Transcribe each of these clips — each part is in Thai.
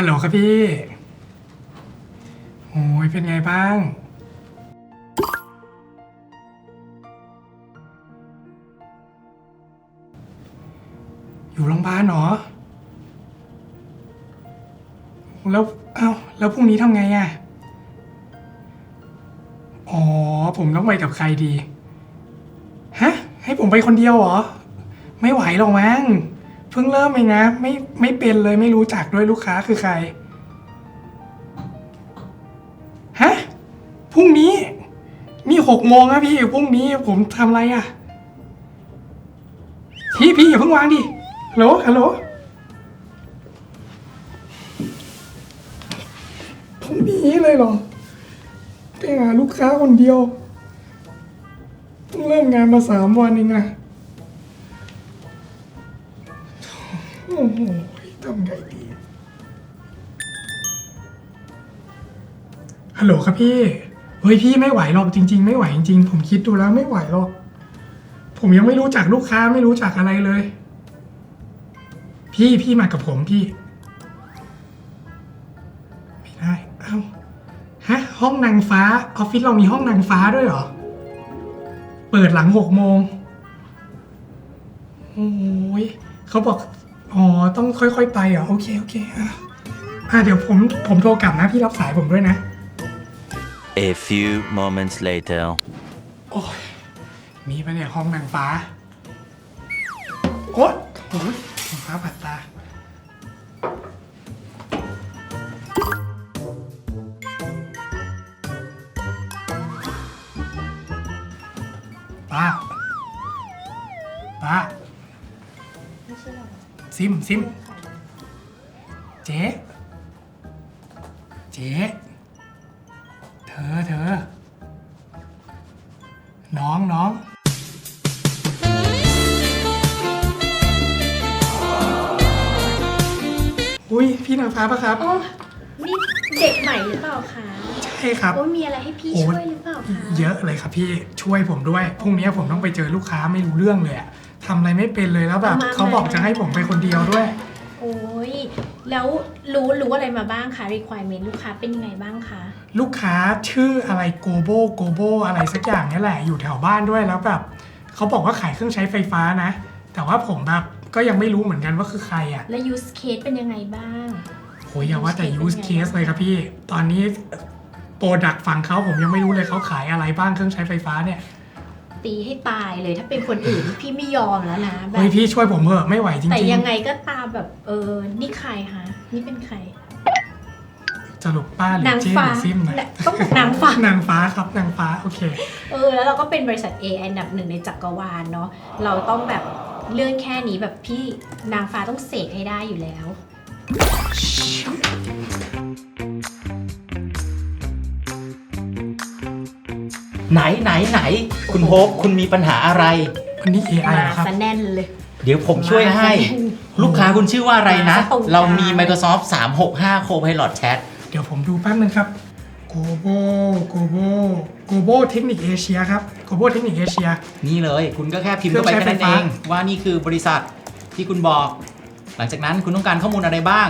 ฮัลโหลครับพี่ โอ้ยเป็นไงบ้าง อยู่โรงพยาบาลเหรอ แล้ว เอ้า แล้วพรุ่งนี้ทำไงอะอ๋อ ผมต้องไปกับใครดี ฮะ ให้ผมไปคนเดียวเหรอ ไม่ไหวหรอกมั้ง เพิ่งเริ่มเองนะไม่ไม่เป็นเลยไม่รู้จักด้วยลูกค้าคือใครฮะพรุ่งนี้ นี่หกโมงนะพี่พรุ่งนี้ผมทำอะไรอะพี่พี่อย่าเพิ่งวางดิฮัลโหลฮัลโหลพรุ่งนี้เลยเหรอไปหาลูกค้าคนเดียวเพิ่งเริ่มงานมาสามวันเองอะ โอ้โหทำไงดี ฮัลโหลครับพี่ เฮ้ยพี่ไม่ไหวหรอกจริง ๆ ไม่ไหวจริงๆผมคิดดูแล้วไม่ไหวหรอก ผมยังไม่รู้จักลูกค้าไม่รู้จักอะไรเลย พี่พี่มากับผมพี่ ไม่ได้ เอ้า ฮะ ห้องนางฟ้าออฟฟิศเรามีห้องนางฟ้าด้วยเหรอ เปิดหลังหกโมงโอ้ยเขาบอก อ๋อ ต้องค่อยๆ ไปเหรอ โอเค โอเคอะอะเดี๋ยวผม ผมโทรกลับนะ พี่รับสายผมด้วยนะ A few moments later. โอ้ย มีปะเนี่ยห้องนางฟ้า โอ๊ยโอ้ยนางฟ้าผัดตา ป้า ป้า ซิมซิมเจ๊เจ๊เธอเธอน้องน้องอุ้ยพี่นางฟ้าปะครับโอ้นี่เด็กใหม่หรือเปล่าคะใช่ครับ โอ้มีอะไรให้พี่โอ้ช่วยหรือเปล่าคะ เยอะเลยครับพี่ช่วยผมด้วยพรุ่งนี้ผมต้องไปเจอลูกค้าไม่รู้เรื่องเลยอะ ทำอะไรไม่เป็นเลยแล้วแบบ เขาบอกจะให้ผมไปคนเดียวด้วย โอ้ยแล้วรู้รู้อะไรมาบ้างคะ requirement ลูกค้าเป็นยังไงบ้างคะ ลูกค้าชื่ออะไรโกโบโกโบอะไรสักอย่างเนี่ยแหละอยู่แถวบ้านด้วยแล้วแบบเขาบอกว่าขายเครื่องใช้ไฟฟ้านะ แต่ว่าผมแบบก็ยังไม่รู้เหมือนกันว่าคือใครอะและ use case เป็นยังไงบ้างโหอย่าว่าแต่ use case เลยครับพี่ ตอนนี้โปรดักฝั่งเขาผมยังไม่รู้เลยเขาขายอะไรบ้างเครื่องใช้ไฟฟ้าเนี่ย ตีให้ตายเลย ถ้าเป็นคนอื่น พี่ไม่ยอมแล้วนะแบเฮ้ยบพี่ช่วยผมเถอะไม่ไหวจริงๆแต่ยังไงก็ตามแบบเออนี่ใครคะนี่เป็นใครสรุปป้าหรือนางเจ๊หฟ้ารือซิมนะแหละต้องบอกนางฟ้า นางฟ้าครับนางฟ้าโอเค เออแล้วเราก็เป็นบริษัท A อันดับหนึ่งในจักรวาลเนาะเราต้องแบบเรื่องแค่นี้แบบพี่นางฟ้าต้องเสกให้ได้อยู่แล้ว ไหนไหนไหน คุณโฮปคุณมีปัญหาอะไร วันนี้ AI มาเหรอครับ ซะแน่นเลย เดี๋ยวผมช่วยให้มาซะแน่นลูกค้าคุณชื่อว่าอะไรนะ มาซะตรงกลางเรามี Microsoft 365 Copilot Chat เดี๋ยวผมดูแป๊บนึงครับ Globo Globo Globo เทคนิคเอเชียครับ Globo เทคนิคเอเชีย นี่เลย คุณก็แค่พิมพ์เข้าไปเครื่องแค่ใช้นั้นไฟเอฟ้างว่านี่คือบริษัทที่คุณบอก หลังจากนั้นคุณต้องการข้อมูลอะไรบ้าง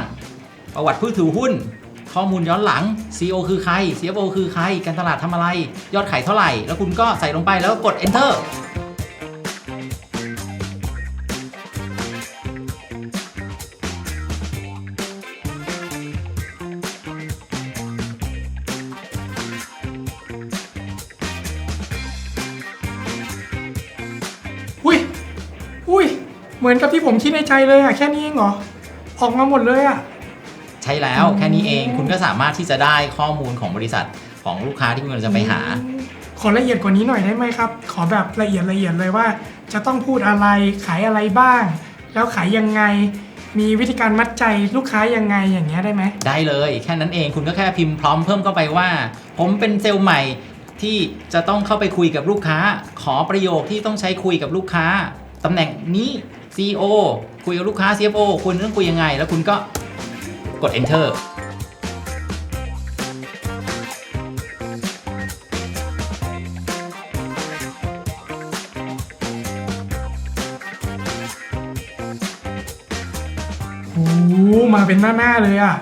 ประวัติผู้ถือหุ้น ข้อมูลย้อนหลัง CEO คือใคร CFO คือใคร การตลาดทำอะไร ยอดขายเท่าไหร่ แล้วคุณก็ใส่ลงไปแล้วกด enter อุ้ย อุ้ย เหมือนกับที่ผมคิดในใจเลยอะแค่นี้เองเหรอ ออกมาหมดเลยอะ ช่แล้วแค่นี้เองคุณก็สามารถที่จะได้ข้อมูลของบริษัทของลูกค้าที่คุณกำลังจะไปหา ขอละเอียดกว่านี้หน่อยได้ไหมครับ ขอแบบละเอียดละเอียดเลยว่า จะต้องพูดอะไรขายอะไรบ้าง แล้วขายยังไง มีวิธีการมัดใจลูกค้ายังไงอย่างเงี้ยได้ไหมได้เลยแค่นั้นเองคุณก็แค่พิมพ์พร้อมเพิ่มเข้าไปว่า ผมเป็นเซลล์ใหม่ที่จะต้องเข้าไปคุยกับลูกค้า ขอประโยคที่ต้องใช้คุยกับลูกค้าตำแหน่งนี้ CEO คุยกับลูกค้า CFO คุณต้องคุยยังไง แล้วคุณก็ กด enter โอ้โหมาเป็นหน้า ๆ เลยอะ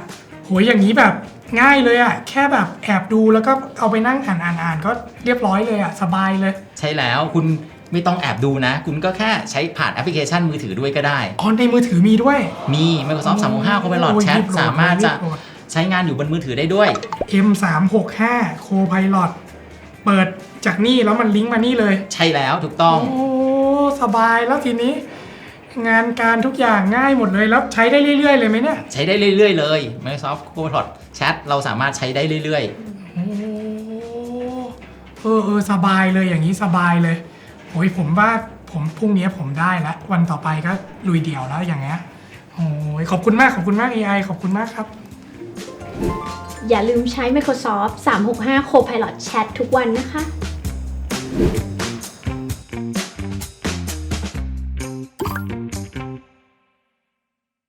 โหยอย่างนี้แบบง่ายเลยอะแค่แบบแอบดูแล้วก็เอาไปนั่งอ่านอ่านอ่านก็เรียบร้อยเลยอะสบายเลย ใช่แล้วคุณ ไม่ต้องแอบดูนะ คุณก็แค่ใช้ผ่านแอปพลิเคชันมือถือด้วยก็ได้ อ๋อในมือถือมีด้วย มี Microsoft 365 Copilot โอ้ย Chat รีบโหลดสามารถจะรีบโหลด ใช้งานอยู่บนมือถือได้ด้วย M 3 6 5 Copilot เปิดจากนี่แล้วมันลิงก์มานี่เลย ใช่แล้วถูกต้องโอ้สบายแล้วทีนี้ งานการทุกอย่างง่ายหมดเลยแล้วใช้ได้เรื่อย ๆ เลยไหมเนี่ยใช้ได้เรื่อย ๆ เลย Microsoft Copilot Chat เราสามารถใช้ได้เรื่อย โอ้เออเออสบายเลยอย่างนี้สบายเลย โอ้ยผมว่าผมพรุ่งนี้ผมได้แล้ววันต่อไปก็ลุยเดี่ยวแล้วอย่างเงี้ยโอ้ยขอบคุณมากขอบคุณมาก AI ขอบคุณมากครับ อย่าลืมใช้ Microsoft 365 Copilot Chat ทุกวันนะคะ